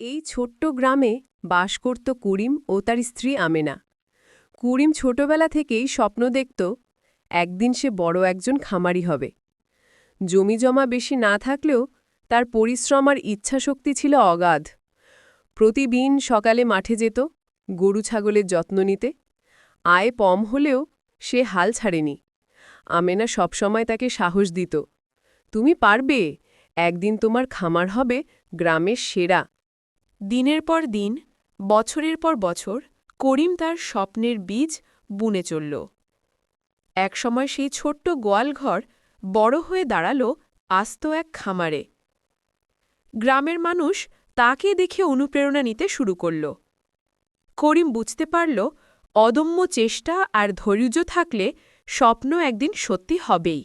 এই ছোট্ট গ্রামে বাস করত করিম ও তার স্ত্রী আমেনা। করিম ছোটবেলা থেকেই স্বপ্ন দেখত, একদিন সে বড় একজন খামারি হবে। জমি জমা বেশি না থাকলেও তার পরিশ্রম আর ইচ্ছাশক্তি ছিল অগাধ। প্রতিদিন সকালে মাঠে যেত, গরু ছাগলের যত্ন নিতে। আয় কম হলেও সে হাল ছাড়েনি। আমেনা সবসময় তাকে সাহস দিত। তুমি পারবে, একদিন তোমার খামার হবে গ্রামের সেরা। দিনের পর দিন, বছরের পর বছর করিম তার স্বপ্নের বীজ বুনে চলল। একসময় সেই ছোট্ট গোয়ালঘর বড় হয়ে দাঁড়াল আস্ত এক খামারে। গ্রামের মানুষ তাকে দেখে অনুপ্রেরণা নিতে শুরু করল। করিম বুঝতে পারল, অদম্য চেষ্টা আর ধৈর্য থাকলে স্বপ্ন একদিন সত্যি হবেই।